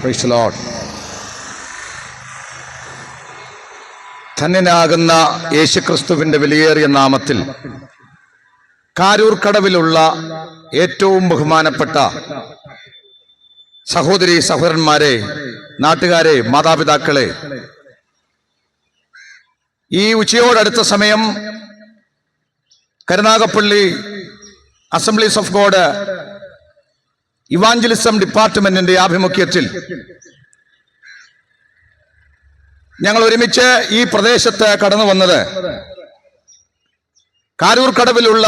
Praise load. ധന്യനാകുന്ന യേശുക്രിസ്തുവിന്റെ വിലയേറിയ നാമത്തിൽ കാരൂർ കടവിലുള്ള ഏറ്റവും ബഹുമാനപ്പെട്ട സഹോദരി സഹോദരന്മാരെ നാട്ടുകാരെ മാതാപിതാക്കളെ ഈ ഉച്ചയോടടുത്ത സമയം Karunagappally assemblies of god evangelism ഡിപ്പാർട്ട്മെന്റിന്റെ ആഭിമുഖ്യത്തിൽ ഞങ്ങൾ ഒരുമിച്ച് ഈ പ്രദേശത്ത് കടന്നു വന്നത്. കാരൂർ കടവിലുള്ള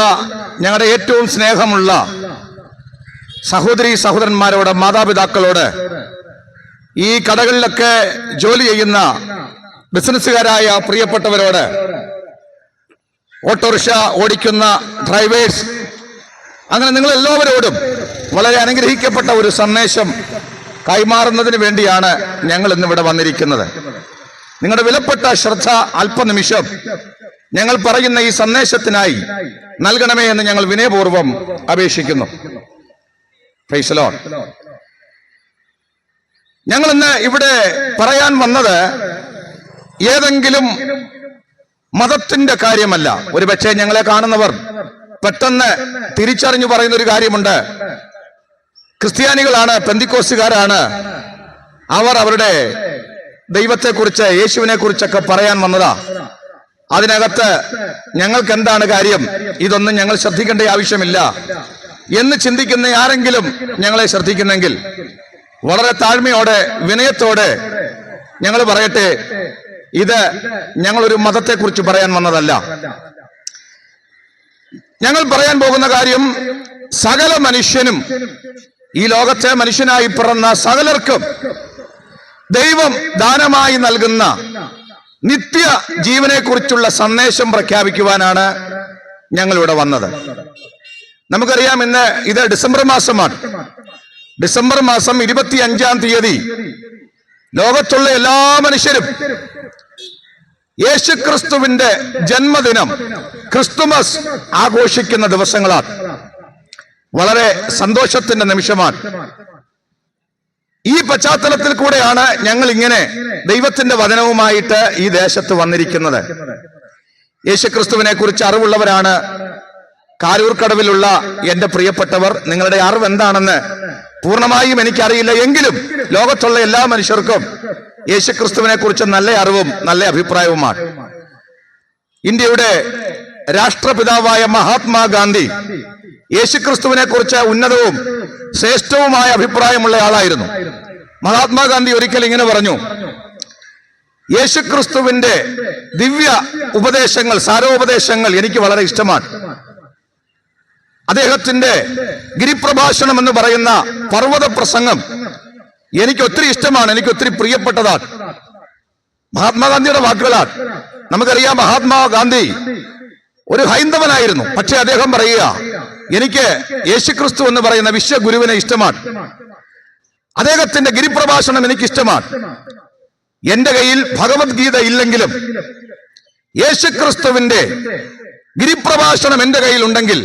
ഞങ്ങളുടെ ഏറ്റവും സ്നേഹമുള്ള സഹോദരി സഹോദരന്മാരോട് മാതാപിതാക്കളോട് ഈ കടകളിലൊക്കെ ജോലി ചെയ്യുന്ന ബിസിനസ്സുകാരായ പ്രിയപ്പെട്ടവരോട് ഓട്ടോറിക്ഷ ഓടിക്കുന്ന ഡ്രൈവേഴ്സ് അങ്ങനെ നിങ്ങൾ എല്ലാവരോടും വളരെ അനുഗ്രഹിക്കപ്പെട്ട ഒരു സന്ദേശം കൈമാറുന്നതിന് വേണ്ടിയാണ് ഞങ്ങൾ ഇന്നിവിടെ വന്നിരിക്കുന്നത്. നിങ്ങളുടെ വിലപ്പെട്ട ശ്രദ്ധ അല്പനിമിഷം ഞങ്ങൾ പറയുന്ന ഈ സന്ദേശത്തിനായി നൽകണമേ എന്ന് ഞങ്ങൾ വിനയപൂർവം അപേക്ഷിക്കുന്നു. ഞങ്ങൾ ഇന്ന് ഇവിടെ പറയാൻ വന്നത് ഏതെങ്കിലും മതത്തിന്റെ കാര്യമല്ല. ഒരു പക്ഷേ ഞങ്ങളെ കാണുന്നവർ പെട്ടെന്ന് തിരിച്ചറിഞ്ഞു പറയുന്ന ഒരു കാര്യമുണ്ട്. ക്രിസ്ത്യാനികളാണ് പെന്തിക്കോസുകാരാണ് അവർ അവരുടെ ദൈവത്തെക്കുറിച്ച് യേശുവിനെ കുറിച്ചൊക്കെ പറയാൻ വന്നതാ. അതിനകത്ത് ഞങ്ങൾക്ക് എന്താണ് കാര്യം? ഇതൊന്നും ഞങ്ങൾ ശ്രദ്ധിക്കേണ്ട ആവശ്യമില്ല. എന്ന് ചിന്തിക്കുന്ന ആരെങ്കിലും ഞങ്ങളെ ശ്രദ്ധിക്കുന്നെങ്കിൽ വളരെ താഴ്മയോടെ വിനയത്തോടെ ഞങ്ങൾ പറയട്ടെ ഇത് ഞങ്ങളൊരു മതത്തെക്കുറിച്ച് പറയാൻ വന്നതല്ല. ഞങ്ങൾ പറയാൻ പോകുന്ന കാര്യം സകല മനുഷ്യനും ഈ ലോകത്തെ മനുഷ്യനായി പിറന്ന സകലർക്കും ദൈവം ദാനമായി നൽകുന്ന നിത്യ ജീവനെ കുറിച്ചുള്ള സന്ദേശം പ്രഖ്യാപിക്കുവാനാണ് ഞങ്ങൾ ഇവിടെ വന്നത്. നമുക്കറിയാം ഇന്ന് ഇത് ഡിസംബർ മാസമാണ്. ഡിസംബർ മാസം ഇരുപത്തി അഞ്ചാം തീയതി ലോകത്തുള്ള എല്ലാ മനുഷ്യരും യേശുക്രിസ്തുവിന്റെ ജന്മദിനം ക്രിസ്തുമസ് ആഘോഷിക്കുന്ന ദിവസങ്ങളാണ്. വളരെ സന്തോഷത്തിന്റെ നിമിഷമാണ്. ഈ പശ്ചാത്തലത്തിൽ കൂടെയാണ് ഞങ്ങൾ ഇങ്ങനെ ദൈവത്തിന്റെ വചനവുമായിട്ട് ഈ ദേശത്ത് വന്നിരിക്കുന്നത്. യേശുക്രിസ്തുവിനെ കുറിച്ച് അറിവുള്ളവരാണ്. കാരൂർ കടവിലുള്ള എന്റെ പ്രിയപ്പെട്ടവർ. നിങ്ങളുടെ അറിവ് എന്താണെന്ന് പൂർണമായും എനിക്കറിയില്ല. എങ്കിലും ലോകത്തുള്ള എല്ലാ മനുഷ്യർക്കും യേശുക്രിസ്തുവിനെ കുറിച്ച് നല്ല അറിവും നല്ല അഭിപ്രായവുമാണ്. ഇന്ത്യയുടെ രാഷ്ട്രപിതാവായ മഹാത്മാഗാന്ധി യേശുക്രിസ്തുവിനെ കുറിച്ച് ഉന്നതവും ശ്രേഷ്ഠവുമായ അഭിപ്രായമുള്ള ആളായിരുന്നു. മഹാത്മാഗാന്ധി ഒരിക്കൽ ഇങ്ങനെ പറഞ്ഞു യേശുക്രിസ്തുവിന്റെ ദിവ്യ ഉപദേശങ്ങൾ സാരോപദേശങ്ങൾ എനിക്ക് വളരെ ഇഷ്ടമാണ്. അദ്ദേഹത്തിന്റെ ഗിരിപ്രഭാഷണം എന്ന് പറയുന്ന പർവത പ്രസംഗം എനിക്ക് ഒത്തിരി ഇഷ്ടമാണ് എനിക്ക് ഒത്തിരി പ്രിയപ്പെട്ടതാണ്. മഹാത്മാഗാന്ധിയുടെ വാക്കുകളാണ് നമുക്കറിയാം മഹാത്മാഗാന്ധി ഒരു ഹൈന്ദവനായിരുന്നു. പക്ഷെ അദ്ദേഹം പറയുക എനിക്ക് യേശുക്രിസ്തു എന്ന് പറയുന്ന വിശ്വഗുരുവിനെ ഇഷ്ടമാണ്. അദ്ദേഹത്തിന്റെ ഗിരിപ്രഭാഷണം എനിക്ക് ഇഷ്ടമാണ് എന്റെ കയ്യിൽ ഭഗവത്ഗീത ഇല്ലെങ്കിലും യേശുക്രിസ്തുവിന്റെ ഗിരിപ്രഭാഷണം എന്റെ കയ്യിൽ ഉണ്ടെങ്കിൽ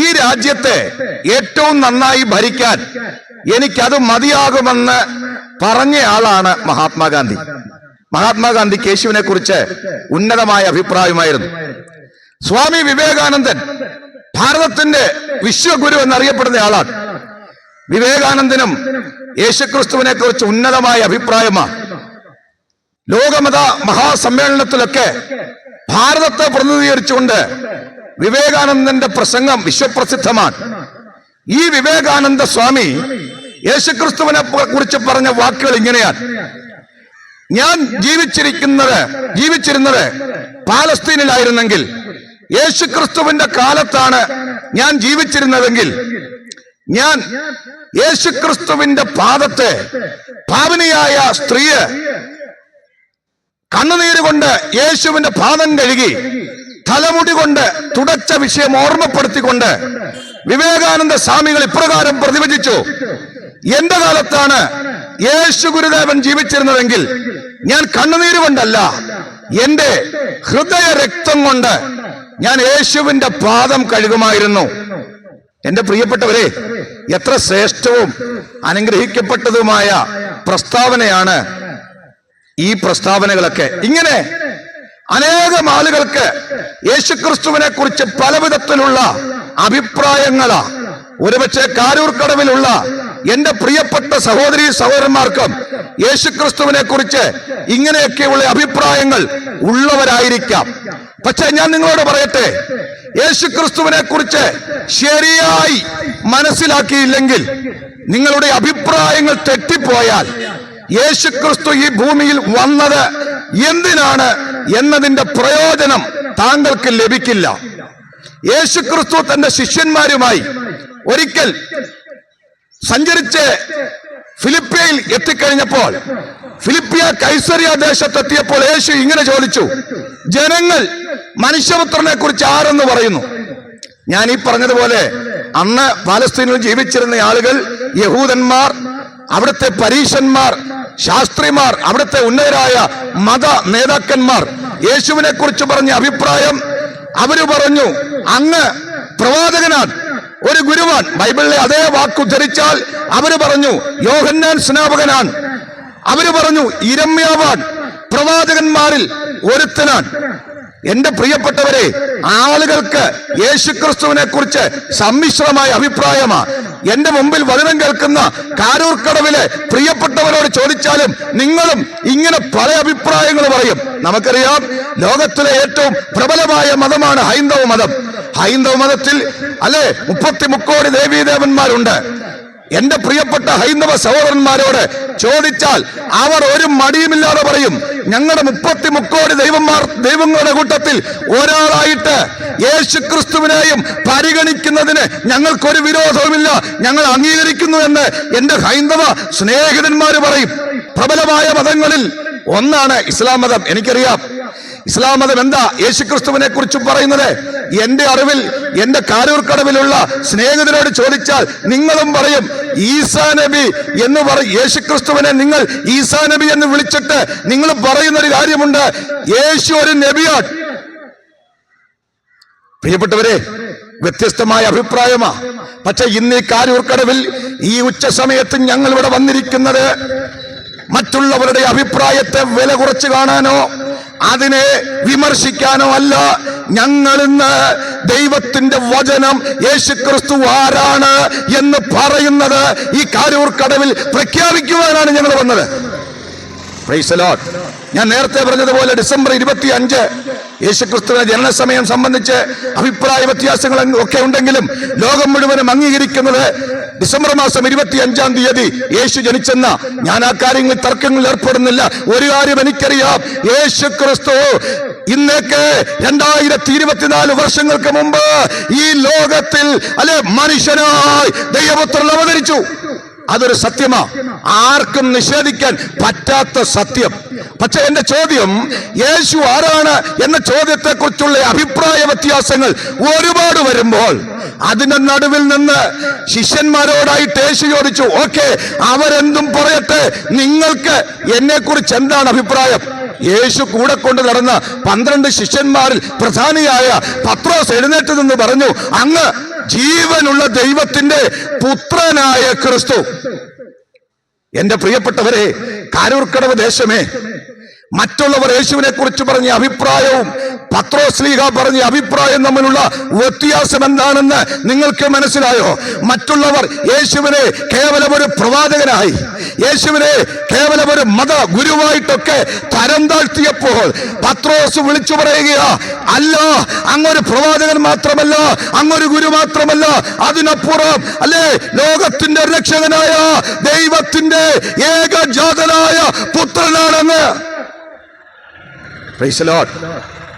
ഈ രാജ്യത്തെ ഏറ്റവും നന്നായി ഭരിക്കാൻ എനിക്കത് മതിയാകുമെന്ന് പറഞ്ഞ ആളാണ് മഹാത്മാഗാന്ധി. മഹാത്മാഗാന്ധി കേശുവിനെ കുറിച്ച് ഉന്നതമായ അഭിപ്രായമായിരുന്നു. സ്വാമി വിവേകാനന്ദൻ ഭാരതത്തിന്റെ വിശ്വഗുരു എന്നറിയപ്പെടുന്ന ആളാണ്. വിവേകാനന്ദനും യേശുക്രിസ്തുവിനെ കുറിച്ച് ഉന്നതമായ അഭിപ്രായമാണ്. ലോകമത മഹാസമ്മേളനത്തിലൊക്കെ ഭാരതത്തെ പ്രതിനിധീകരിച്ചുകൊണ്ട് വിവേകാനന്ദന്റെ പ്രസംഗം വിശ്വപ്രസിദ്ധമാണ്. ഈ വിവേകാനന്ദ സ്വാമി യേശുക്രിസ്തുവിനെ കുറിച്ച് പറഞ്ഞ വാക്കുകൾ ഇങ്ങനെയാണ്. ഞാൻ ജീവിച്ചിരിക്കുന്നത് ജീവിച്ചിരുന്നത് പാലസ്തീനിലായിരുന്നെങ്കിൽ യേശുക്രിസ്തുവിന്റെ കാലത്താണ് ഞാൻ ജീവിച്ചിരുന്നതെങ്കിൽ ഞാൻ യേശുക്രിസ്തുവിന്റെ പാദത്തെ പാവനിയായ സ്ത്രീയെ കണ്ണുനീര് കൊണ്ട് യേശുവിന്റെ പാദം കഴുകി തലമുടി കൊണ്ട് തുടച്ച വിഷയം ഓർമ്മപ്പെടുത്തിക്കൊണ്ട് വിവേകാനന്ദ സ്വാമികൾ ഇപ്രകാരം പ്രതിവചിച്ചു എന്റെ കാലത്താണ് യേശു ഗുരുദേവൻ ജീവിച്ചിരുന്നതെങ്കിൽ ഞാൻ കണ്ണുനീര് കൊണ്ടല്ല എന്റെ ഹൃദയ രക്തം കൊണ്ട് ഞാൻ യേശുവിന്റെ പാദം കഴുകുമായിരുന്നു. എന്റെ പ്രിയപ്പെട്ടവരെ എത്ര ശ്രേഷ്ഠവും അനുഗ്രഹിക്കപ്പെട്ടതുമായ പ്രസ്താവനയാണ് ഈ പ്രസ്താവനകളൊക്കെ. ഇങ്ങനെ അനേകം ആളുകൾക്ക് യേശുക്രിസ്തുവിനെ കുറിച്ച് പല വിധത്തിലുള്ള അഭിപ്രായങ്ങളാ. ഒരുപക്ഷെ കാരൂർക്കടവിലുള്ള എന്റെ പ്രിയപ്പെട്ട സഹോദരി സഹോദരന്മാർക്കും യേശുക്രിസ്തുവിനെ കുറിച്ച് ഇങ്ങനെയൊക്കെയുള്ള അഭിപ്രായങ്ങൾ ഉള്ളവരായിരിക്കാം. പക്ഷെ ഞാൻ നിങ്ങളോട് പറയട്ടെ യേശുക്രിസ്തുവിനെ കുറിച്ച് ശരിയായി മനസ്സിലാക്കിയില്ലെങ്കിൽ നിങ്ങളുടെ അഭിപ്രായങ്ങൾ തെറ്റിപ്പോയാൽ യേശുക്രിസ്തു ഈ ഭൂമിയിൽ വന്നത് എന്തിനാണ് എന്നതിന്റെ പ്രയോജനം താങ്കൾക്ക് ലഭിക്കില്ല. യേശുക്രിസ്തു തന്റെ ശിഷ്യന്മാരുമായി ഒരിക്കൽ സഞ്ചരിച്ച് ഫിലിപ്പിയയിൽ എത്തിക്കഴിഞ്ഞപ്പോൾ ഫിലിപ്പിയ കൈസറിയ ദേശത്തെത്തിയപ്പോൾ യേശു ഇങ്ങനെ ചോദിച്ചു ജനങ്ങൾ മനുഷ്യപുത്രനെ കുറിച്ച് ആരെന്ന് പറയുന്നു? ഞാൻ ഈ പറഞ്ഞതുപോലെ അന്ന് പാലസ്തീനിൽ ജീവിച്ചിരുന്ന ആളുകൾ യഹൂദന്മാർ അവിടുത്തെ പരീശന്മാർ ശാസ്ത്രിമാർ അവിടുത്തെ ഉന്നതരായ മത നേതാക്കന്മാർ യേശുവിനെ കുറിച്ച് പറഞ്ഞ അഭിപ്രായം അവർ പറഞ്ഞു അങ്ങ് പ്രവാചകനാണ് ഒരു ഗുരുവാൻ. ബൈബിളിലെ അതേ വാക്ക് ധരിച്ചാൽ അവർ പറഞ്ഞു യോഹന്നാൻ സ്നാപകനാണ്. അവർ പറഞ്ഞു ഇരമ്യാവാൻ പ്രവാചകന്മാരിൽ ഒരുത്തനാണ്. എന്റെ പ്രിയപ്പെട്ടവരെ ആളുകൾക്ക് യേശുക്രിസ്തുവിനെ കുറിച്ച് സമ്മിശ്രമായ അഭിപ്രായമാ. എന്റെ മുമ്പിൽ വചനം കേൾക്കുന്ന കാരൂർക്കടവിലെ പ്രിയപ്പെട്ടവരോട് ചോദിച്ചാലും നിങ്ങളും ഇങ്ങനെ പല അഭിപ്രായങ്ങൾ പറയും. നമുക്കറിയാം ലോകത്തിലെ ഏറ്റവും പ്രബലമായ മതമാണ് ഹൈന്ദവ മതം. ഹൈന്ദവ മതത്തിൽ അല്ലെ മുപ്പത്തി മുക്കോടി ദേവീദേവന്മാരുണ്ട്. എന്റെ പ്രിയപ്പെട്ട ഹൈന്ദവ സഹോദരന്മാരോട് ചോദിച്ചാൽ അവർ ഒരു മടിയുമില്ലാതെ പറയും ഞങ്ങളുടെ മുപ്പത്തി മുക്കോടി ദൈവന്മാർ ദൈവങ്ങളുടെ കൂട്ടത്തിൽ ഒരാളായിട്ട് യേശു ക്രിസ്തുവിനെയും പരിഗണിക്കുന്നതിന് ഞങ്ങൾക്കൊരു വിരോധവുമില്ല. ഞങ്ങൾ അംഗീകരിക്കുന്നു എന്ന് എന്റെ ഹൈന്ദവ സ്നേഹിതന്മാർ പറയും. പ്രബലമായ മതങ്ങളിൽ ഒന്നാണ് ഇസ്ലാം മതം എനിക്കറിയാം. ഇസ്ലാം മതം എന്താ? യേശുക്രിസ്തുവിനെ കുറിച്ച് പറയുന്നത്? എന്റെ അറിവിൽ എന്റെ കാരൂർക്കടവിലുള്ള സ്നേഹിതരോട് ചോദിച്ചാൽ നിങ്ങളും പറയും ഈസാ നബി എന്ന് പറയും യേശുക്രിസ്തുവിനെ നിങ്ങൾ ഈസാ നബി എന്ന് വിളിച്ചിട്ട് നിങ്ങൾ പറയുന്ന ഒരു കാര്യമുണ്ട്. യേശു ഒരു നബിയാണ്. പ്രിയപ്പെട്ടവരെ വ്യത്യസ്തമായ അഭിപ്രായമാ. പക്ഷെ ഇന്ന് ഈ കാരൂർക്കടവിൽ ഈ ഉച്ച സമയത്ത് ഞങ്ങൾ ഇവിടെ വന്നിരിക്കുന്നത് മറ്റുള്ളവരുടെ അഭിപ്രായത്തെ വില കുറച്ച് കാണാനോ അതിനെ വിമർശിക്കാനോ അല്ല ഞങ്ങൾ ഇന്ന് ദൈവത്തിന്റെ വചനം യേശുക്രിസ്തു ആരാണ് എന്ന് പറയുന്നത് ഈ കാരൂർ കടവിൽ പ്രഖ്യാപിക്കുവാനാണ് ഞങ്ങൾ വന്നത്. ഞാൻ നേരത്തെ പറഞ്ഞതുപോലെ ഡിസംബർ ഇരുപത്തി അഞ്ച് യേശുക്രിസ്തുവിന്റെ ജനന സമയം സംബന്ധിച്ച് അഭിപ്രായ വ്യത്യാസങ്ങൾ ഒക്കെ ഉണ്ടെങ്കിലും ലോകം മുഴുവനും അംഗീകരിക്കുന്നത് ഡിസംബർ മാസം ഇരുപത്തി അഞ്ചാം തീയതി യേശു ജനിച്ചെന്ന ഞാൻ ആ കാര്യങ്ങളിൽ തർക്കങ്ങളിൽ ഏർപ്പെടുന്നില്ല. ഒരു കാര്യം എനിക്കറിയാം. യേശു ക്രിസ്തു ഇന്നേക്ക് രണ്ടായിരത്തി ഇരുപത്തിനാല് വർഷങ്ങൾക്ക് മുമ്പ് ഈ ലോകത്തിൽ അല്ലെ മനുഷ്യനായി ദൈവപുത്രൻ അവതരിച്ചു. അതൊരു സത്യമാ. ആർക്കും നിഷേധിക്കാൻ പറ്റാത്ത സത്യം. പക്ഷെ എന്റെ ചോദ്യം യേശു ആരാണ് എന്ന ചോദ്യത്തെക്കുറിച്ചുള്ള അഭിപ്രായ വ്യത്യാസങ്ങൾ ഒരുപാട് വരുമ്പോൾ അതിന്റെ നടുവിൽ നിന്ന് ശിഷ്യന്മാരോടായിട്ട് യേശു ചോദിച്ചു ഓക്കെ അവരെന്തും പറയട്ടെ. നിങ്ങൾക്ക് എന്നെ കുറിച്ച് എന്താണ് അഭിപ്രായം? യേശു കൂടെ കൊണ്ട് നടന്ന പന്ത്രണ്ട് ശിഷ്യന്മാരിൽ പ്രധാനിയായ പത്രോസ് എഴുന്നേറ്റ് നിന്ന് പറഞ്ഞു അങ്ങ് ജീവനുള്ള ദൈവത്തിന്റെ പുത്രനായ ക്രിസ്തു. എന്റെ പ്രിയപ്പെട്ടവരെ കാരൂർക്കടവ് ദേശമേ മറ്റുള്ളവർ യേശുവിനെ കുറിച്ച് പറഞ്ഞ അഭിപ്രായവും പത്രോസ്ലീഹ പറഞ്ഞ അഭിപ്രായം തമ്മിലുള്ള വ്യത്യാസം എന്താണെന്ന് നിങ്ങൾക്ക് മനസ്സിലായോ മറ്റുള്ളവർ യേശുവിനെ കേവലം ഒരു പ്രവാചകനായി യേശുവിനെ കേവലം ഒരു മത ഗുരുവായിട്ടൊക്കെ തരം താഴ്ത്തിയപ്പോൾ പത്രോസ് വിളിച്ചു പറയുകയാ അല്ല അങ്ങൊരു പ്രവാചകൻ മാത്രമല്ല അങ്ങൊരു ഗുരു മാത്രമല്ല അതിനപ്പുറം അല്ലേ ലോകത്തിന്റെ രക്ഷകനായ ദൈവത്തിന്റെ ഏകജാതനായ പുത്രനാണെന്ന്.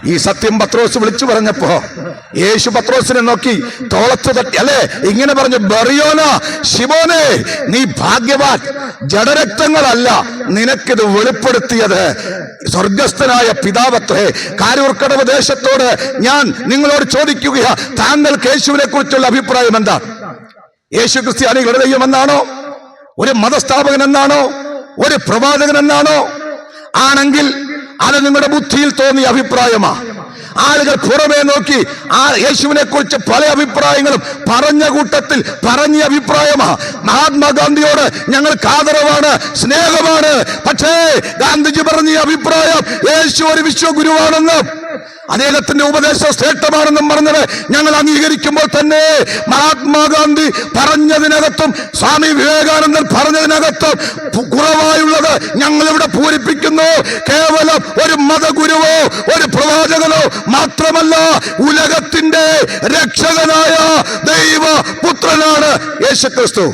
ഈ സത്യം പത്രോസ് വിളിച്ചു പറഞ്ഞപ്പോ യേശു പത്രോസിനെ നോക്കി തോളത്ത് തട്ടി അല്ലേ? ഇങ്ങനെ പറഞ്ഞു ബറിയോന ശിവോനെ നീ ഭാഗ്യവാൻ. ജഡരക്തങ്ങളല്ല നിനക്കിത് വെളിപ്പെടുത്തിയത്. സ്വർഗസ്ഥനായ പിതാവത്രേ കാരൂർക്കടവ് ദേശത്തോട് ഞാൻ നിങ്ങളോട് ചോദിക്കുകയാ. താങ്കൾ യേശുവിനെ കുറിച്ചുള്ള അഭിപ്രായം എന്താ? യേശു ക്രിസ്ത്യാനികളുടെ ദൈവം ഒരു മതസ്ഥാപകൻ എന്നാണോ? ഒരു പ്രവാചകൻ എന്നാണോ? ആണെങ്കിൽ അത് നിങ്ങളുടെ ബുദ്ധിയിൽ തോന്നിയ അഭിപ്രായമാ. ആളുകൾ പുറമേ നോക്കി ആ യേശുവിനെ കുറിച്ച് പല അഭിപ്രായങ്ങളും പറഞ്ഞ കൂട്ടത്തിൽ പറഞ്ഞ അഭിപ്രായമാ. മഹാത്മാഗാന്ധിയോട് ഞങ്ങൾ ആദരവാണ് സ്നേഹമാണ്. പക്ഷേ ഗാന്ധിജി പറഞ്ഞ അഭിപ്രായം യേശു ഒരു വിശ്വഗുരുവാണെന്ന് അദ്ദേഹത്തിന്റെ ഉപദേശം ശ്രേഷ്ഠമാണെന്നും പറഞ്ഞത് ഞങ്ങൾ അംഗീകരിക്കുമ്പോൾ തന്നെ മഹാത്മാഗാന്ധി പറഞ്ഞതിനകത്തും സ്വാമി വിവേകാനന്ദൻ പറഞ്ഞതിനകത്തും കുറവായുള്ളത് ഞങ്ങൾ ഇവിടെ പൂരിപ്പിക്കുന്നു കേവലം ഒരു മതഗുരുവോ ഒരു പ്രവാചകനോ മാത്രമല്ല ഉലകത്തിന്റെ രക്ഷകനായ ദൈവ പുത്രനാണ് യേശുക്രിസ്തു.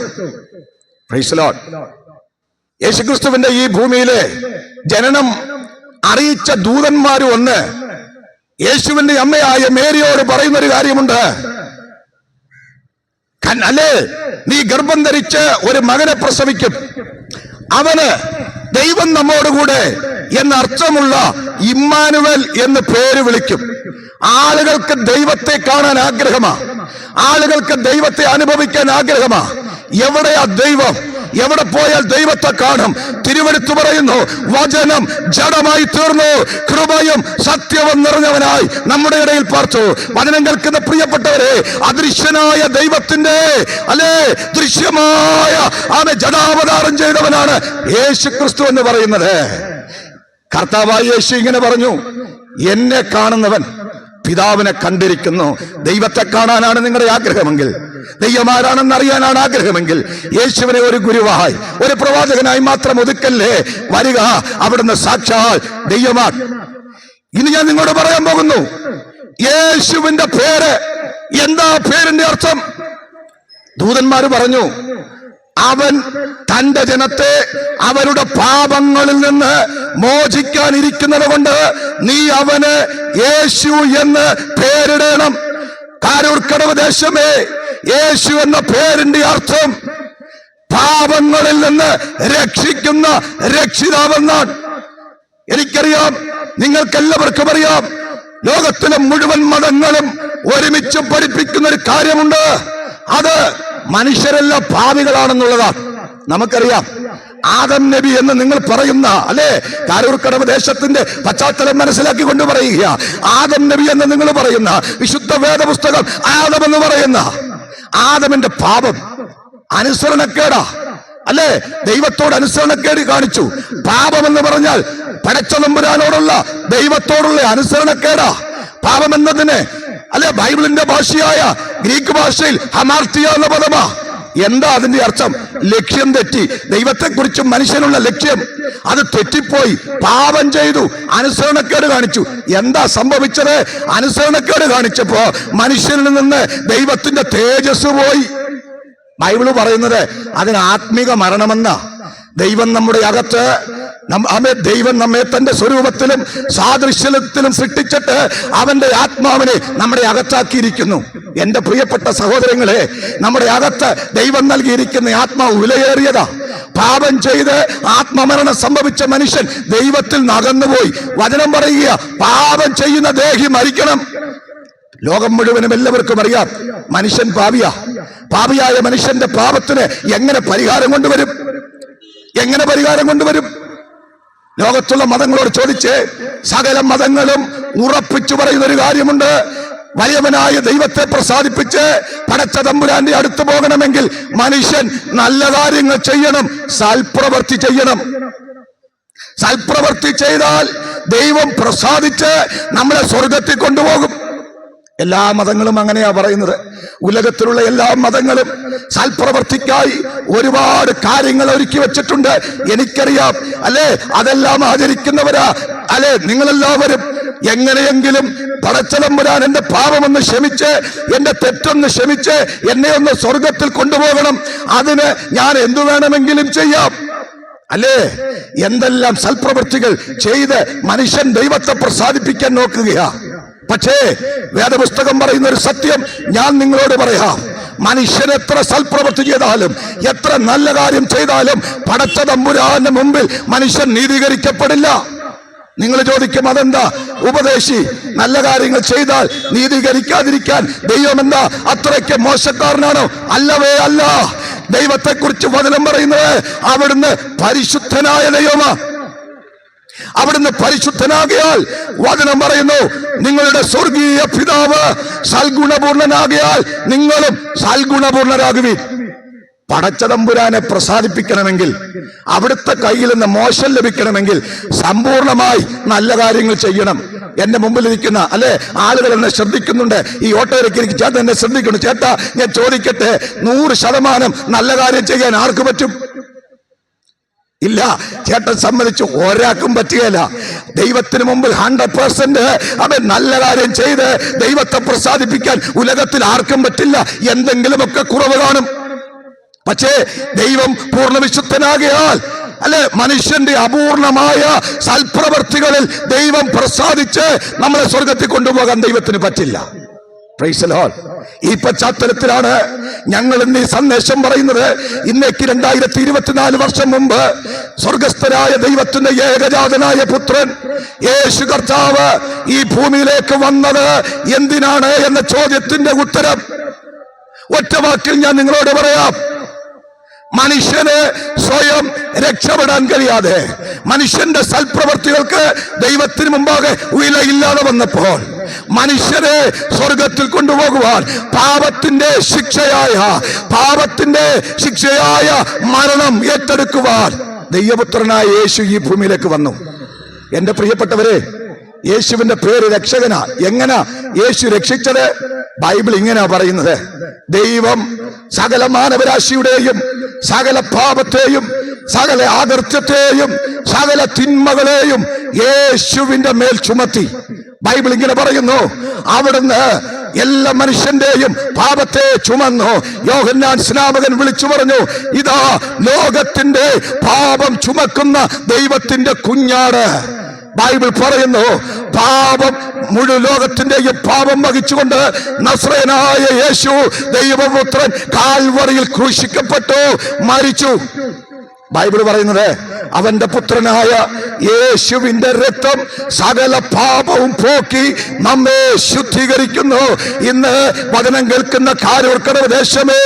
യേശുക്രിസ്തുവിന്റെ ഈ ഭൂമിയിലെ ജനനം അറിയിച്ച ദൂതന്മാരും ഒന്ന് യേശുവിന്റെ അമ്മയായ മേരിയോട് പറയുന്ന ഒരു കാര്യമുണ്ട് അല്ലേ? നീ ഗർഭം ധരിച്ച് ഒരു മകനെ പ്രസവിക്കും. അവന് ദൈവം നമ്മോടുകൂടെ എന്ന അർത്ഥമുള്ള ഇമ്മാനുവൽ എന്ന് പേര് വിളിക്കും. ആളുകൾക്ക് ദൈവത്തെ കാണാൻ ആഗ്രഹമാ. ആളുകൾക്ക് ദൈവത്തെ അനുഭവിക്കാൻ ആഗ്രഹമാ. എവിടെയാ ദൈവം? എവിടെ പോയാൽ ദൈവത്തെ കാണും? തിരുവെടുത്തു പറയുന്നു വചനം ജഡമായി തീർന്നു കൃപയും സത്യവും നിറഞ്ഞവനായി. നമ്മുടെ ഇടയിൽ പാർത്തു വചനം കേൾക്കുന്ന പ്രിയപ്പെട്ടവരെ അദൃശ്യനായ ദൈവത്തിന്റെ അല്ലേ? ദൃശ്യമായ ആമെ ജഡാവതാരം ചെയ്തവനാണ് യേശു ക്രിസ്തു എന്ന് പറയുന്നത്. കർത്താവായ യേശു ഇങ്ങനെ പറഞ്ഞു എന്നെ കാണുന്നവൻ പിതാവിനെ കണ്ടിരിക്കുന്നു. ദൈവത്തെ കാണാനാണ് നിങ്ങളുടെ ആഗ്രഹമെങ്കിൽ ദൈവമാരാണെന്ന് അറിയാനാണ് ആഗ്രഹമെങ്കിൽ യേശുവിനെ ഒരു ഗുരുവായി ഒരു പ്രവാചകനായി മാത്രം ഒതുക്കല്ലേ? വരിക അവിടുന്ന് സാക്ഷാൽ ദൈവമാ ഇനി ഞാൻ നിങ്ങളോട് പറയാൻ പോകുന്നു യേശുവിന്റെ പേര്. എന്താ പേരിന്റെ അർത്ഥം? ദൂതന്മാർ പറഞ്ഞു അവൻ തന്റെ ജനത്തെ അവരുടെ പാപങ്ങളിൽ നിന്ന് മോചിക്കാനിരിക്കുന്നത് കൊണ്ട് നീ അവന് യേശു എന്ന് പേരിടണം. കാരൂർക്കടവ് ദേശമേ യേശു എന്ന പേരിന്റെ അർത്ഥം പാപങ്ങളിൽ നിന്ന് രക്ഷിക്കുന്ന രക്ഷിതാവെന്നാണ്. എനിക്കറിയാം നിങ്ങൾക്കെല്ലാവർക്കും അറിയാം ലോകത്തിലെ മുഴുവൻ മതങ്ങളും ഒരുമിച്ച് പഠിപ്പിക്കുന്ന ഒരു കാര്യമുണ്ട്. അത് മനുഷ്യരെല്ലാം പാപികളാണെന്നുള്ളതാണ്. നമുക്കറിയാം ആദം നബി എന്ന് നിങ്ങൾ പറയുന്ന അല്ലെ? കാരൂർക്കടവ് ദേശത്തിന്റെ പശ്ചാത്തലം മനസ്സിലാക്കി കൊണ്ട് പറയുക ആദം നബി എന്ന് നിങ്ങൾ പറയുന്ന വിശുദ്ധ വേദപുസ്തകം ആദം എന്ന് പറയുന്ന ആദമിന്റെ പാപം. അനുസരണക്കേടാ. അല്ലേ? ദൈവത്തോട് അനുസരണക്കേട് കാണിച്ചു. പാപം എന്ന് പറഞ്ഞാൽ പടച്ചതമ്പുരാനോടുള്ള ദൈവത്തോടുള്ള അനുസരണക്കേടാ. പാപം എന്നതിന് അല്ലെ? ബൈബിളിന്റെ ഭാഷയായ ഗ്രീക്ക് ഭാഷയിൽ ഹമാർത്തിയ എന്ന പദമാ. എന്താ അതിന്റെ അർത്ഥം? ലക്ഷ്യം തെറ്റി. ദൈവത്തെക്കുറിച്ച് മനുഷ്യനുള്ള ലക്ഷ്യം. അത് തെറ്റിപ്പോയി. പാപം ചെയ്തു. അനുസരണക്കേട് കാണിച്ചു. എന്താ സംഭവിച്ചത്? അനുസരണക്കേട് കാണിച്ചപ്പോ മനുഷ്യനിൽ നിന്ന് ദൈവത്തിന്റെ തേജസ് പോയി. ബൈബിൾ പറയുന്നത് അതിന് ആത്മീക മരണമെന്ന. ദൈവം നമ്മുടെ അകത്ത് അവനെ ദൈവം നമ്മെ തന്റെ സ്വരൂപത്തിലും സാദൃശ്യത്തിലും സൃഷ്ടിച്ചിട്ട് അവന്റെ ആത്മാവിനെ നമ്മുടെ അകത്താക്കിയിരിക്കുന്നു. എന്റെ പ്രിയപ്പെട്ട സഹോദരങ്ങളെ നമ്മുടെ അകത്ത് ദൈവം നൽകിയിരിക്കുന്ന ആത്മാവ് വിലയേറിയതാ പാപം ചെയ്ത് ആത്മമരണം സംഭവിച്ച മനുഷ്യൻ ദൈവത്തിൽ നകന്നുപോയി. വചനം പറയുക പാപം ചെയ്യുന്ന ദേഹി മരിക്കണം. ലോകം മുഴുവനും എല്ലാവർക്കും അറിയാം മനുഷ്യൻ പാപിയ. പാപിയായ മനുഷ്യന്റെ പാപത്തിന് എങ്ങനെ പരിഹാരം കൊണ്ടുവരും? എങ്ങനെ പരിഹാരം കൊണ്ടുവരും? ലോകത്തുള്ള മതങ്ങളോട് ചോദിച്ച് സകല മതങ്ങളും ഉറപ്പിച്ചു പറയുന്ന ഒരു കാര്യമുണ്ട്. വലിയവനായ ദൈവത്തെ പ്രസാദിപ്പിച്ച് പടച്ച തമ്പുരാന്റെ അടുത്ത് പോകണമെങ്കിൽ മനുഷ്യൻ നല്ല കാര്യങ്ങൾ ചെയ്യണം സൽപ്രവർത്തി ചെയ്യണം. സൽപ്രവർത്തി ചെയ്താൽ ദൈവം പ്രസാദിച്ച് നമ്മളെ സ്വർഗത്തിൽ കൊണ്ടുപോകും. എല്ലാ മതങ്ങളും അങ്ങനെയാ പറയുന്നത്. ഉലകത്തിലുള്ള എല്ലാ മതങ്ങളും സൽപ്രവർത്തിക്കായി ഒരുപാട് കാര്യങ്ങൾ ഒരുക്കി വെച്ചിട്ടുണ്ട്. എനിക്കറിയാം. അല്ലെ? അതെല്ലാം ആചരിക്കുന്നവരാ. അല്ലെ? നിങ്ങളെല്ലാവരും എങ്ങനെയെങ്കിലും പടച്ചതമ്പുരാൻ എന്റെ പാപമൊന്ന് ക്ഷമിച്ച് എന്റെ തെറ്റൊന്ന് ക്ഷമിച്ച് എന്നെ ഒന്ന് സ്വർഗത്തിൽ കൊണ്ടുപോകണം. അതിന് ഞാൻ എന്തു വേണമെങ്കിലും ചെയ്യാം. അല്ലേ? എന്തെല്ലാം സൽപ്രവൃത്തികൾ ചെയ്ത് മനുഷ്യൻ ദൈവത്തെ പ്രസാദിപ്പിക്കാൻ നോക്കുകയാ. പക്ഷേ വേദപുസ്തകം പറയുന്ന ഒരു സത്യം ഞാൻ നിങ്ങളോട് പറയാം. മനുഷ്യൻ എത്ര സൽപ്രവൃത്തി ചെയ്താലും എത്ര നല്ല കാര്യം ചെയ്താലും പടച്ച തമ്പുരാന്റെ മുമ്പിൽ മനുഷ്യൻ നീതീകരിക്കപ്പെടില്ല. നിങ്ങൾ ചോദിക്കും അതെന്താ? ഉപദേശി നല്ല കാര്യങ്ങൾ ചെയ്താൽ നീതീകരിക്കാതിരിക്കാൻ ദൈവം എന്താ? അത്രയ്ക്ക് മോശക്കാരനാണോ? അല്ലവേ അല്ല. ദൈവത്തെക്കുറിച്ച് വചനം പറയുന്നത് അവിടുന്ന് പരിശുദ്ധനായ ദൈവമാ. അവിടുന്ന് പരിശുദ്ധനാകിയാൽ വചനം പറയുന്നു നിങ്ങളുടെ സ്വർഗീയ പിതാവ് സൽഗുണപൂർണനാകിയാൽ നിങ്ങളും സൽഗുണപൂർണരാകുവീൻ. പടച്ചതമ്പുരാനെ പ്രസാദിപ്പിക്കണമെങ്കിൽ അവിടുത്തെ കയ്യിൽ നിന്ന് മോശം ലഭിക്കണമെങ്കിൽ സമ്പൂർണമായി നല്ല കാര്യങ്ങൾ ചെയ്യണം. എന്റെ മുമ്പിൽ ഇരിക്കുന്ന അല്ലെ ആളുകൾ എന്നെ ശ്രദ്ധിക്കുന്നുണ്ട്. ഈ ഓട്ടോയിലേക്ക് എനിക്ക് ചേട്ടൻ എന്നെ ശ്രദ്ധിക്കുന്നു. ചേട്ടാ ഞാൻ ചോദിക്കട്ടെ നൂറ് ശതമാനം നല്ല കാര്യം ചെയ്യാൻ ആർക്ക് പറ്റും? ഇല്ല. ചേട്ടൻ സമ്മതിച്ചു. ഒരാൾക്കും പറ്റുകയില്ല. ദൈവത്തിന് മുമ്പിൽ ഹൺഡ്രഡ് പേഴ്സെന്റ് അവൻ നല്ല കാര്യം ചെയ്ത് ദൈവത്തെ പ്രസാദിപ്പിക്കാൻ ഉലകത്തിൽ ആർക്കും പറ്റില്ല. എന്തെങ്കിലുമൊക്കെ കുറവ് കാണും. പക്ഷേ ദൈവം പൂർണ വിശുദ്ധനാകിയാൽ അല്ലെ മനുഷ്യന്റെ അപൂർണമായ സൽപ്രവർത്തികളിൽ ദൈവം പ്രസാദിച്ച് നമ്മളെ സ്വർഗത്തിൽ കൊണ്ടുപോകാൻ ദൈവത്തിന് പറ്റില്ല. ഈ പശ്ചാത്തലത്തിലാണ് ഞങ്ങൾ ഇന്ന് ഈ സന്ദേശം പറയുന്നത്. ഇന്നേക്ക് രണ്ടായിരത്തി ഇരുപത്തിനാല് വർഷം മുമ്പ് സ്വർഗസ്ഥനായ ദൈവത്തിന്റെ ഏകജാതനായ പുത്രൻ യേശു കർത്താവ് ഈ ഭൂമിയിലേക്ക് വന്നത് എന്തിനാണ് എന്ന ചോദ്യത്തിന്റെ ഉത്തരം. ഒറ്റ വാക്കിൽ ഞാൻ നിങ്ങളോട് പറയാം. മനുഷ്യന് സ്വയം രക്ഷപ്പെടാൻ കഴിയാതെ മനുഷ്യന്റെ സൽപ്രവർത്തികൾക്ക് ദൈവത്തിന് മുമ്പാകെ വിലയില്ലാതെ വന്നപ്പോൾ മനുഷ്യരെ സ്വർഗത്തിൽ കൊണ്ടുപോകുവാൻ പാപത്തിന്റെ ശിക്ഷയായ പാപത്തിന്റെ ശിക്ഷയായ മരണം ഏറ്റെടുക്കുവാൻ ദൈവപുത്രനായ യേശു ഈ ഭൂമിയിലേക്ക് വന്നു. എന്റെ പ്രിയപ്പെട്ടവരെ യേശുവിന്റെ പേര് രക്ഷകനാ. എങ്ങനെ യേശു രക്ഷിച്ചത്? ബൈബിൾ ഇങ്ങനെയാ പറയുന്നത്. ദൈവം സകല മാനവരാശിയുടെയും സകല പാപത്തെയും സകല ആകർത്യത്തെയും സകല തിന്മകളെയും യേശുവിന്റെ മേൽ ചുമത്തി. ബൈബിൾ ഇങ്ങനെ പറയുന്നു അവിടുന്ന് എല്ലാ മനുഷ്യന്റെയും പാപത്തെ ചുമന്നു. യോഹന്നാൻ സ്നാപകൻ വിളിച്ചു പറഞ്ഞു ഇതാ ലോകത്തിന്റെ പാപം ചുമക്കുന്ന ദൈവത്തിന്റെ കുഞ്ഞാട്. ബൈബിൾ പറയുന്നു പാപം മുഴു ലോകത്തിന്റെയും പാപം വഹിച്ചുകൊണ്ട് നസ്രയനായ യേശു ദൈവപുത്രൻ കാൽവറിയിൽ ക്രൂശിക്കപ്പെട്ടു മരിച്ചു. ബൈബിൾ പറയുന്നത് അവന്റെ പുത്രനായ യേശുവിന്റെ രക്തം സകല പാപവും പോക്കി നമ്മെ ശുദ്ധീകരിക്കുന്നു. ഇന്ന് വചനം കേൾക്കുന്ന കാരൂർക്കട ദേശമേ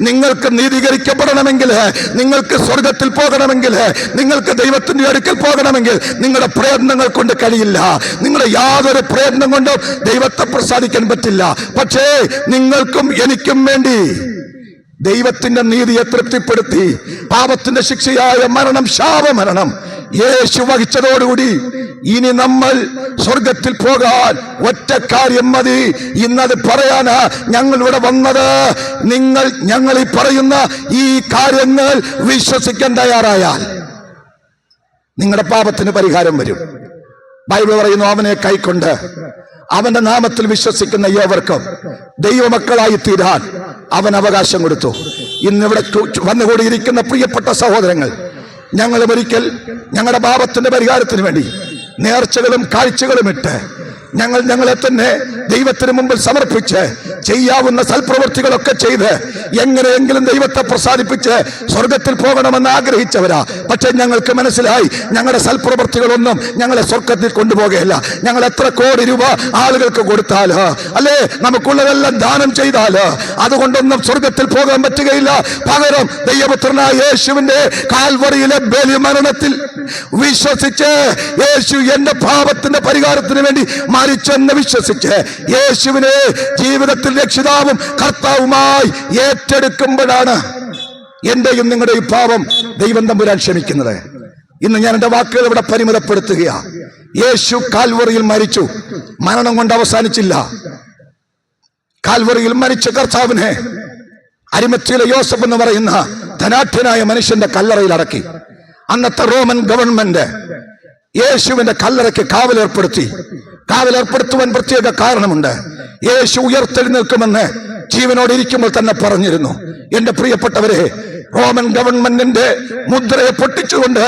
നിങ്ങൾക്ക് നീതീകരിക്കപ്പെടണമെങ്കിൽ നിങ്ങൾക്ക് സ്വർഗത്തിൽ പോകണമെങ്കിൽ നിങ്ങൾക്ക് ദൈവത്തിന്റെ അടുക്കൽ പോകണമെങ്കിൽ നിങ്ങളുടെ പ്രയത്നങ്ങൾ കൊണ്ട് കഴിയില്ല. നിങ്ങളുടെ യാതൊരു പ്രയത്നം കൊണ്ടും ദൈവത്തെ പ്രസാദിക്കാൻ പറ്റില്ല. പക്ഷേ നിങ്ങൾക്കും എനിക്കും വേണ്ടി ദൈവത്തിന്റെ നീതിയെ തൃപ്തിപ്പെടുത്തി പാപത്തിന്റെ ശിക്ഷയായ മരണം ശാപമരണം യേശു വഹിച്ചതോടുകൂടി ഇനി നമ്മൾ സ്വർഗത്തിൽ പോകാൻ ഒറ്റ കാര്യം മതി. ഇന്നത് പറയാനാ ഞങ്ങൾ ഇവിടെ വന്നത്. നിങ്ങൾ ഞങ്ങൾ ഈ പറയുന്ന ഈ കാര്യങ്ങൾ വിശ്വസിക്കാൻ തയ്യാറായാൽ നിങ്ങളുടെ പാപത്തിന് പരിഹാരം വരും. ബൈബിൾ പറയുന്നു അവനെ കൈക്കൊണ്ട് അവന്റെ നാമത്തിൽ വിശ്വസിക്കുന്ന ഏവർക്കും ദൈവമക്കളായി തീരാൻ അവൻ അവകാശം കൊടുത്തു. ഇന്നിവിടെ വന്നുകൂടിയിരിക്കുന്ന പ്രിയപ്പെട്ട സഹോദരങ്ങൾ ഞങ്ങൾ ഒരിക്കൽ ഞങ്ങളുടെ പാപത്തിന്റെ പരിഹാരത്തിന് വേണ്ടി നേർച്ചകളും കാഴ്ചകളും ഇട്ട് ഞങ്ങൾ ഞങ്ങളെ തന്നെ ദൈവത്തിന് മുമ്പിൽ സമർപ്പിച്ച് ചെയ്യാവുന്ന സൽപ്രവൃത്തികളൊക്കെ ചെയ്ത് എങ്ങനെയെങ്കിലും ദൈവത്തെ പ്രസാദിപ്പിച്ച് സ്വർഗത്തിൽ പോകണമെന്ന് ആഗ്രഹിച്ചവരാ. പക്ഷെ ഞങ്ങൾക്ക് മനസ്സിലായി ഞങ്ങളുടെ സൽപ്രവൃത്തികളൊന്നും ഞങ്ങളെ സ്വർഗത്തിൽ കൊണ്ടുപോകുകയില്ല ഞങ്ങൾ എത്ര കോടി രൂപ ആളുകൾക്ക് കൊടുത്താൽ അല്ലേ? നമുക്കുള്ളതെല്ലാം ദാനം ചെയ്താൽ അതുകൊണ്ടൊന്നും സ്വർഗത്തിൽ പോകാൻ പറ്റുകയില്ല. പകരം ദൈവപുത്രനായ യേശുവിന്റെ കാൽവറിയിലെ ബലിമരണത്തിൽ വിശ്വസിച്ച് യേശു എന്റെ പാപത്തിന്റെ പരിഹാരത്തിന് വേണ്ടി മരിച്ചെന്ന് വിശ്വസിച്ച് യേശുവിനെ ജീവിതത്തിൽ രക്ഷിതാവും കർത്താവുമായി ഏറ്റെടുക്കുമ്പോഴാണ് എന്റെയും നിങ്ങളുടെയും പാപം ദൈവം തമ്പുരാൻ ക്ഷമിക്കുന്നത്. ഇന്ന് ഞാൻ എന്റെ വാക്കുകൾ ഇവിടെ പരിമിതപ്പെടുത്തുകയാ. യേശു കാൽവറിയിൽ മരിച്ചു. മരണം കൊണ്ട് അവസാനിച്ചില്ല. കാൽവറിയിൽ മരിച്ച കർത്താവിനെ അരിമത്തിയിലെ യോസഫ് എന്ന് പറയുന്ന ധനാഠ്യനായ മനുഷ്യന്റെ കല്ലറയിൽ അടക്കി. അന്നത്തെ റോമൻ ഗവൺമെന്റ് യേശുവിന്റെ കല്ലറയ്ക്ക് കാവലേർപ്പെടുത്തി കാവലേർപ്പെടുത്തുവാൻ പ്രത്യേക കാരണമുണ്ട്. യേശു ഉയർത്തെഴുന്നേൽക്കുമെന്ന് ജീവനോട് ഇരിക്കുമ്പോൾ തന്നെ പറഞ്ഞിരുന്നു. എന്റെ പ്രിയപ്പെട്ടവരെ റോമൻ ഗവൺമെന്റിന്റെ മുദ്രയെ പൊട്ടിച്ചുകൊണ്ട്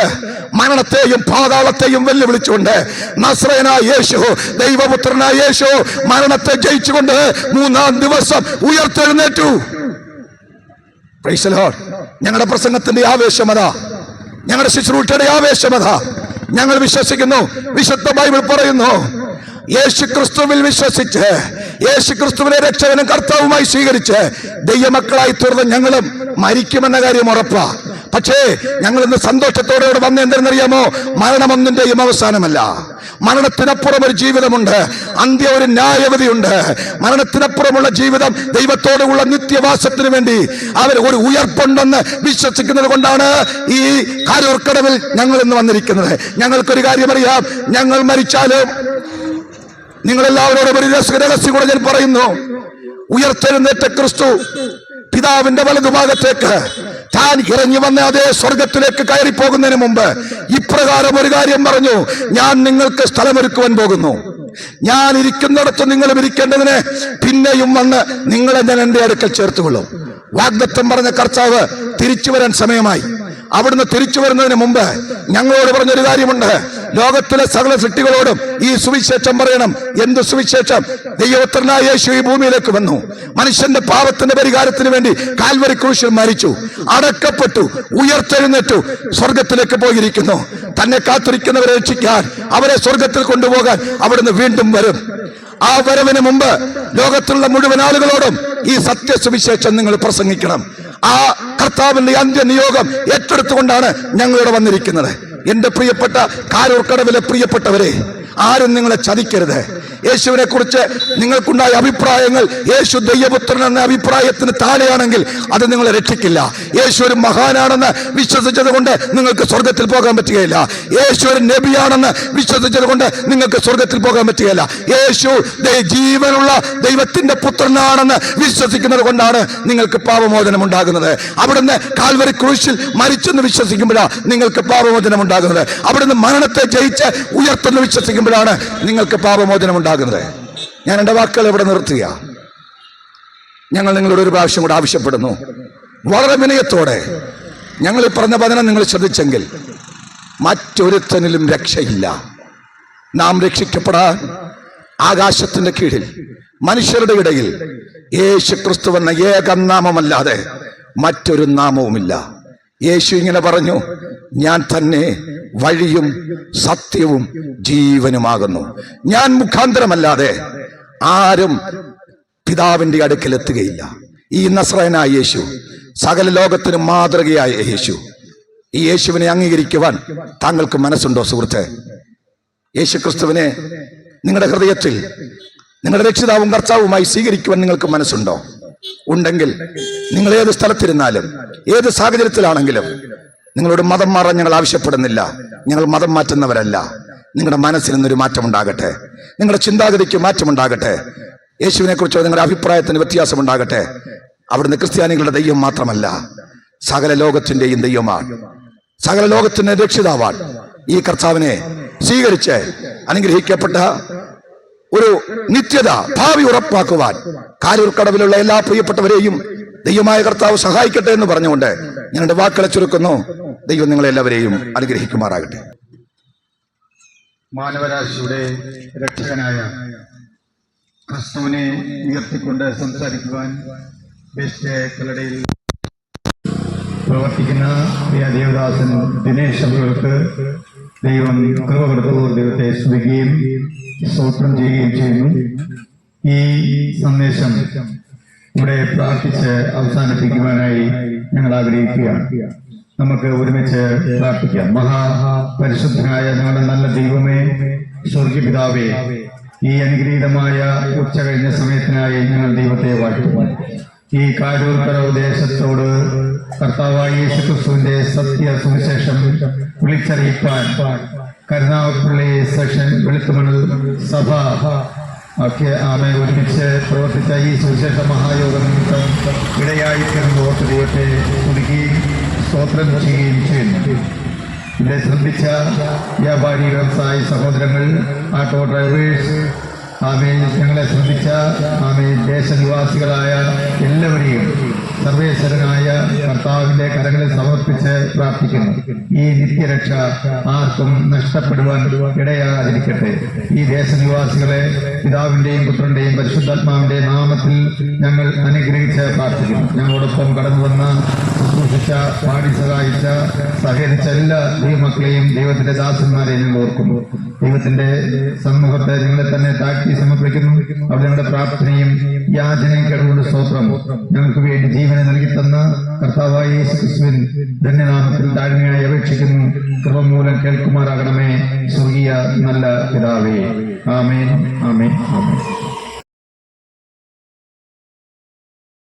മരണത്തെയും പാതാളത്തെയും വെല്ലുവിളിച്ചുകൊണ്ട് നസ്രയനായ യേശു ദൈവപുത്രനായ യേശു മരണത്തെ ജയിച്ചുകൊണ്ട് മൂന്നാം ദിവസം ഉയർത്തെഴുന്നേറ്റു. ഞങ്ങളുടെ പ്രസംഗത്തിന്റെ ആവേശമത ഞങ്ങളുടെ ശുശ്രൂഷയുടെ ആവേശമത ഞങ്ങൾ വിശ്വസിക്കുന്നു. വിശുദ്ധ ബൈബിൾ പറയുന്നു യേശു ക്രിസ്തുവിൽ വിശ്വസിച്ച് യേശു ക്രിസ്തുവിനെ രക്ഷകനും കർത്താവുമായി സ്വീകരിച്ച് ദൈവമക്കളായി തീർന്ന ഞങ്ങളും മരിക്കുമെന്ന കാര്യം ഉറപ്പാ. പക്ഷേ ഞങ്ങൾ ഇന്ന് സന്തോഷത്തോടെ ഇവിടെ വന്ന് എന്തെന്നറിയാമോ? മരണമൊന്നിന്റെയും അവസാനമല്ല. മരണത്തിനപ്പുറം ഒരു ജീവിതമുണ്ട്. അന്ത്യ ഒരു ന്യായവതിയുണ്ട് മരണത്തിനപ്പുറമുള്ള ജീവിതം ദൈവത്തോടുള്ള നിത്യവാസത്തിന് വേണ്ടി അവർ ഒരു ഉയർപ്പുണ്ടെന്ന് വിശ്വസിക്കുന്നത് കൊണ്ടാണ് ഈ കാരൂർക്കടവിൽ ഞങ്ങൾ ഇന്ന് വന്നിരിക്കുന്നത്. ഞങ്ങൾക്കൊരു കാര്യം അറിയാം ഞങ്ങൾ മരിച്ചാലും നിങ്ങളെല്ലാവരോടും ഒരു രഹസ്യ കൂടെ ഞാൻ പറയുന്നു. ഉയർത്തെഴുന്നേറ്റ ക്രിസ്തു പിതാവിന്റെ വലതുഭാഗത്തേക്ക് താൻ ഇറങ്ങി വന്ന അതേ സ്വർഗത്തിലേക്ക് കയറി പോകുന്നതിന് മുമ്പ് ഇപ്രകാരം ഒരു കാര്യം പറഞ്ഞു. ഞാൻ നിങ്ങൾക്ക് സ്ഥലമൊരുക്കുവാൻ പോകുന്നു. ഞാൻ ഇരിക്കുന്നിടത്ത് നിങ്ങളും ഇരിക്കേണ്ടതിന് പിന്നെയും വന്ന് നിങ്ങളെ ഞാൻ എന്റെ അടുക്കൽ ചേർത്തുകൊള്ളും. വാഗ്ദത്തം പറഞ്ഞ കർത്താവ് തിരിച്ചു വരാൻ സമയമായി. അവിടുന്ന് തിരിച്ചു വരുന്നതിന് മുമ്പ് ഞങ്ങളോട് പറഞ്ഞൊരു കാര്യമുണ്ട്. ലോകത്തിലെ സകല സൃഷ്ടികളോടും ഈ സുവിശേഷം പറയണം. എന്ത് സുവിശേഷം? ദൈവോത്തരനായ യേശു ഈ ഭൂമിയിലേക്ക് വന്നു. മനുഷ്യന്റെ പാപത്തിന്റെ പരിഹാരത്തിന് വേണ്ടി കാൽവരി ക്രൂശിൽ മരിച്ചു. അടക്കപ്പെട്ടു ഉയർത്തെഴുന്നേറ്റു സ്വർഗത്തിലേക്ക് പോയിരിക്കുന്നു. തന്നെ കാത്തിരിക്കുന്നവരെ രക്ഷിക്കാൻ അവരെ സ്വർഗത്തിൽ കൊണ്ടുപോകാൻ അവിടുന്ന് വീണ്ടും വരും. ആ വരവിന് മുമ്പ് ലോകത്തുള്ള മുഴുവൻ ആളുകളോടും ഈ സത്യ സുവിശേഷം നിങ്ങൾ പ്രസംഗിക്കണം. ആ കർത്താവിന്റെ അന്ത്യനിയോഗം ഏറ്റെടുത്തുകൊണ്ടാണ് ഞങ്ങളിവിടെ വന്നിരിക്കുന്നത്. എന്റെ പ്രിയപ്പെട്ട കാരൂർക്കടവിലെ പ്രിയപ്പെട്ടവരെ ആരും നിങ്ങളെ ചതിക്കരുത്. യേശുവിനെ കുറിച്ച് നിങ്ങൾക്കുണ്ടായ അഭിപ്രായങ്ങൾ യേശു ദൈവപുത്രൻ എന്ന അഭിപ്രായത്തിന് താഴെയാണെങ്കിൽ അത് നിങ്ങളെ രക്ഷിക്കില്ല. യേശു ഒരു മഹാനാണെന്ന് വിശ്വസിച്ചത് കൊണ്ട് നിങ്ങൾക്ക് സ്വർഗത്തിൽ പോകാൻ പറ്റുകയില്ല. യേശു ഒരു നബിയാണെന്ന് വിശ്വസിച്ചത് കൊണ്ട് നിങ്ങൾക്ക് സ്വർഗത്തിൽ പോകാൻ പറ്റുകയില്ല. യേശു ജീവനുള്ള ദൈവത്തിന്റെ പുത്രനാണെന്ന് വിശ്വസിക്കുന്നത് കൊണ്ടാണ് നിങ്ങൾക്ക് പാപമോചനം ഉണ്ടാകുന്നത്. അവിടുന്ന് കാൽവരി ക്രൂശിൽ മരിച്ചെന്ന് വിശ്വസിക്കുമ്പോഴാണ് നിങ്ങൾക്ക് പാപമോചനം ഉണ്ടാകുന്നത്. അവിടുന്ന് മരണത്തെ ജയിച്ച് ഉയർത്തെന്ന് വിശ്വസിക്കുമ്പോഴാണ് നിങ്ങൾക്ക് പാപമോചനം ഉണ്ടാകുന്നത്. ഞാൻ എന്റെ വാക്കുകൾ ഇവിടെ നിർത്തുക. ഞങ്ങൾ നിങ്ങളോട് ഒരു പ്രാവശ്യം കൂടെ ആവശ്യപ്പെടുന്നു. വളരെ വിനയത്തോടെ ഞങ്ങൾ ഈ പറഞ്ഞ വചനം നിങ്ങൾ ശ്രദ്ധിച്ചെങ്കിൽ മറ്റൊരുത്തനിലും രക്ഷയില്ല. നാം രക്ഷിക്കപ്പെടാൻ ആകാശത്തിന്റെ കീഴിൽ മനുഷ്യരുടെ ഇടയിൽ യേശു ക്രിസ്തു എന്ന ഏകനാമമല്ലാതെ മറ്റൊരു നാമവുമില്ല. യേശു ഇങ്ങനെ പറഞ്ഞു ഞാൻ തന്നെ വഴിയും സത്യവും ജീവനുമാകുന്നു. ഞാൻ മുഖാന്തരമല്ലാതെ ആരും പിതാവിന്റെ അടുക്കൽ എത്തുകയില്ല ഈ നസ്രയനായ യേശു സകല ലോകത്തിന് മാതൃകയായ യേശു ഈ യേശുവിനെ അംഗീകരിക്കുവാൻ താങ്കൾക്ക് മനസ്സുണ്ടോ സുഹൃത്തെ? യേശു ക്രിസ്തുവിനെ നിങ്ങളുടെ ഹൃദയത്തിൽ നിങ്ങളുടെ രക്ഷിതാവും കർത്താവുമായി സ്വീകരിക്കുവാൻ നിങ്ങൾക്ക് മനസ്സുണ്ടോ? ഉണ്ടെങ്കിൽ നിങ്ങൾ ഏത് സ്ഥലത്തിരുന്നാലും ഏത് സാഹചര്യത്തിലാണെങ്കിലും നിങ്ങളോട് മതം മാറാൻ ഞങ്ങൾ ആവശ്യപ്പെടുന്നില്ല. ഞങ്ങൾ മതം മാറ്റുന്നവരല്ല. നിങ്ങളുടെ മനസ്സിൽ നിന്നൊരു മാറ്റമുണ്ടാകട്ടെ നിങ്ങളുടെ ചിന്താഗതിക്ക് മാറ്റമുണ്ടാകട്ടെ യേശുവിനെ കുറിച്ചോ നിങ്ങളുടെ അഭിപ്രായത്തിന് വ്യത്യാസമുണ്ടാകട്ടെ അവിടുന്ന് ക്രിസ്ത്യാനികളുടെ ദൈവം മാത്രമല്ല സകല ലോകത്തിന്റെയും ദൈവമാണ്. സകല ലോകത്തിന്റെ രക്ഷിതാവാണ്. ഈ കർത്താവിനെ സ്വീകരിച്ച് അനുഗ്രഹിക്കപ്പെട്ട ഒരു നിത്യത ഭാവി ഉറപ്പാക്കുവാൻ. കാരൂർക്കടവിലുള്ള എല്ലാ പ്രിയപ്പെട്ടവരെയും ദൈവമായ കർത്താവ് സഹായിക്കട്ടെ എന്ന് പറഞ്ഞുകൊണ്ട് എന്റെ വാക്കുകളെ ചുരുക്കുന്നു. ദൈവം നിങ്ങളെല്ലാവരെയും അനുഗ്രഹിക്കുമാറാകട്ടെ. മാനവരാശിയുടെ രക്ഷകനായ ക്രിസ്തുവിനെ ഉയർത്തിക്കൊണ്ട് സംസാരിക്കുവാൻ ബെസ്റ്റ് കല്ലടയിൽ പ്രവർത്തിക്കുന്ന ദേവദാസൻ ദിനേശ് അവർക്ക് ദൈവം കൃപ ദൈവത്തെ സ്തുതിക്കുകയും സ്തോത്രം ചെയ്യുകയും ചെയ്യുന്നു. ഈ സന്ദേശം ഇവിടെ പ്രാർത്ഥിച്ച് അവസാനിപ്പിക്കുവാനായി ഞങ്ങൾ ആഗ്രഹിക്കുകയാണ്. നമുക്ക് ഒരുമിച്ച് പ്രാർത്ഥിക്കാം. മഹാപരിശുദ്ധനായ ഞങ്ങളുടെ നല്ല ദൈവമേ സ്വർഗീയ പിതാവേ ഈ അനുഗ്രഹീതമായ ഉച്ച കഴിഞ്ഞ സമയത്തിനായി ഞങ്ങൾ ദൈവത്തെ വാഴ്ത്തുക ഈ കാരൂർക്കര ഉദ്ദേശത്തോട് കർത്താവായ യേശുക്രിസ്തുവിന്റെ സത്യ സുവിശേഷം വിളിച്ചറിയിപ്പാൻ കരുനാഗപ്പള്ളി സെക്ഷൻ വെളുത്തുമണൽ സഭ. ഒക്കെ ആമെ ഒരുമിച്ച് പ്രവർത്തിച്ച ഈ സുവിശേഷ മഹായോഗം നിമിത്തം ഇടയായി തീർന്ന് വോട്ട് ദൈവത്തെ കുടുക്കുകയും സ്തോത്രം ചെയ്യുകയും ചെയ്യുന്നു. ഇവിടെ ശ്രദ്ധിച്ച വ്യാപാരി വ്യവസായ സഹോദരങ്ങൾ ആട്ടോ ഡ്രൈവേഴ്സ് ആമേ ഞങ്ങളെ ശ്രദ്ധിച്ച ആമേ ദേശനിവാസികളായ എല്ലാവരെയും സർവേശ്വരനായ കർത്താവിന്റെ കരങ്ങളിൽ സമർപ്പിച്ച് പ്രാർത്ഥിക്കുന്നു. ഈ നിത്യരക്ഷ ആർക്കും നഷ്ടപ്പെടുവാൻ ഇടയാകാതിരിക്കട്ടെ. ഈ ദേശനിവാസികളെ പിതാവിന്റെയും പുത്രന്റെയും പരിശുദ്ധാത്മാവിന്റെ നാമത്തിൽ ഞങ്ങൾ അനുഗ്രഹിച്ച് പ്രാർത്ഥിക്കുന്നു. ഞങ്ങളോടൊപ്പം കടന്നു വന്ന ശുശ്രൂഷിച്ച പാടി സഹായിച്ച സഹകരിച്ച എല്ലാ ദൈവമക്കളെയും ദൈവത്തിന്റെ ദാസന്മാരെയും ഞങ്ങൾ ഓർക്കുന്നു. ദൈവത്തിന്റെ സമൂഹത്തെ നിങ്ങളെ തന്നെ താഴ്ത്തി സമർപ്പിക്കുന്നു. അവിടെ ഞങ്ങളുടെ പ്രാർത്ഥനയും യാചനയും കേട്ടുകൊണ്ട് സ്തോത്രം. ഞങ്ങൾക്ക് വേണ്ടി ജീവനെ നൽകി തന്ന കർത്താവായ യേശു ക്രിസ്തുവിൻ ധന്യനാമത്തിൽ താഴ്മയായി അപേക്ഷിക്കുന്നു. കൃപ മൂലം കേൾക്കുമാറാകണമേ. സ്വർഗീയ നല്ല പിതാവേ. ആമേൻ. ആമേൻ. ആമേൻ.